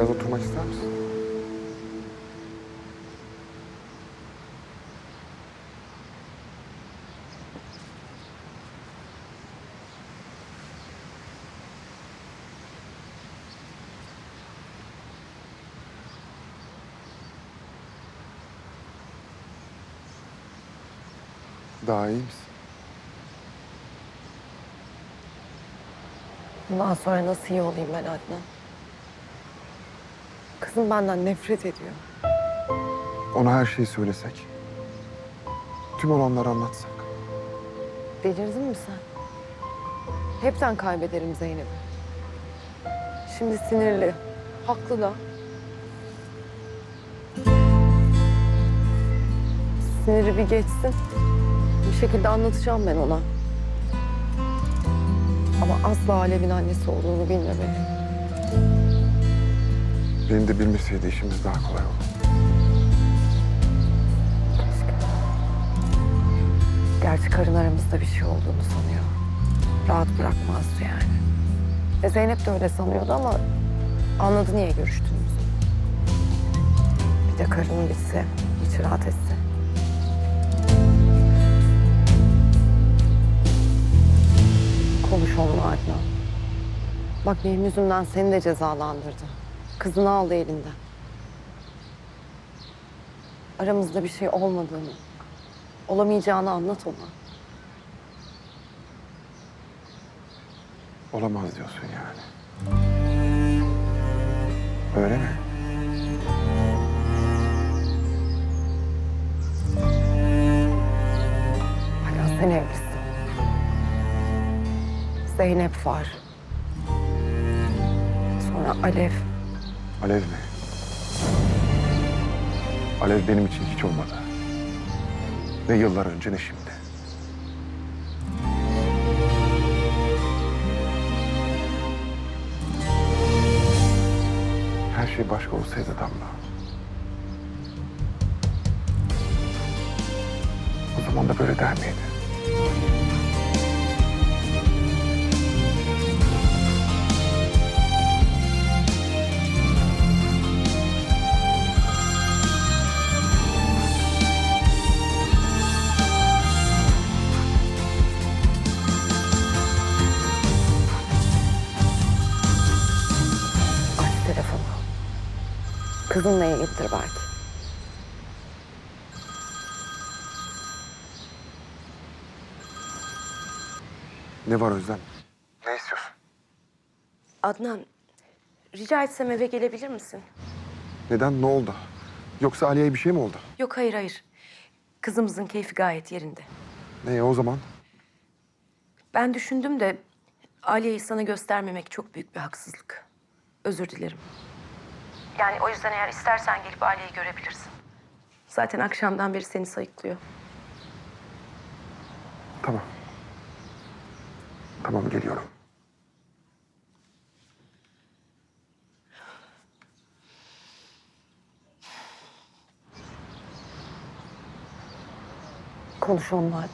Biraz oturmak ister misin? Daha iyi misin? Bundan sonra nasıl iyi olayım ben Adnan? Kızım benden nefret ediyor. Ona her şeyi söylesek. Tüm olanları anlatsak. Delirdin mi sen? Hepten kaybederim Zeynep'i. Şimdi sinirli. Haklı da. Siniri bir geçsin. Bir şekilde anlatacağım ben ona. Ama asla Alev'in annesi olduğunu bilmemeli. Benim de bilmeseydi işimiz daha kolay olur. Gerçi karın aramızda bir şey olduğunu sanıyor. Rahat bırakmazdı yani. E Zeynep de öyle sanıyordu ama anladı niye görüştüğümüzü. Bir de karının gitse, içi rahat etse. Konuş onunla Adnan. Bak benim yüzümden seni de cezalandırdı. Kızını aldı elinden. Aramızda bir şey olmadığını, olamayacağını anlat ona. Olamaz diyorsun yani. Öyle mi? Hala sen evlisin. Zeynep var. Sonra Alev. Alev mi? Alev benim için hiç olmadı. Ne yıllar önce ne şimdi. Her şey başka olsaydı Damla. O zaman da böyle der miydi? Kızınla ilgilidir belki. Ne var Özlem? Ne istiyorsun? Adnan, rica etsem eve gelebilir misin? Neden? Ne oldu? Yoksa Aliye'ye bir şey mi oldu? Yok hayır hayır. Kızımızın keyfi gayet yerinde. Ne o zaman? Ben düşündüm de Aliye'yi sana göstermemek çok büyük bir haksızlık. Özür dilerim. Yani o yüzden eğer istersen gelip Aliye'yi görebilirsin. Zaten akşamdan beri seni sayıklıyor. Tamam. Tamam geliyorum. Konuş Adnan.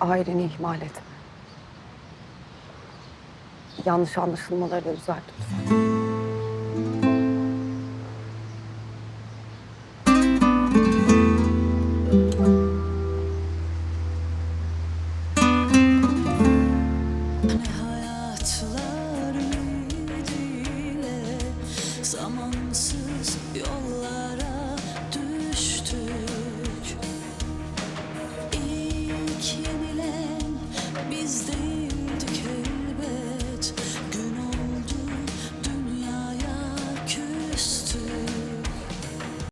Aileni ihmal etme. Yanlış anlaşılmaları da düzelt now.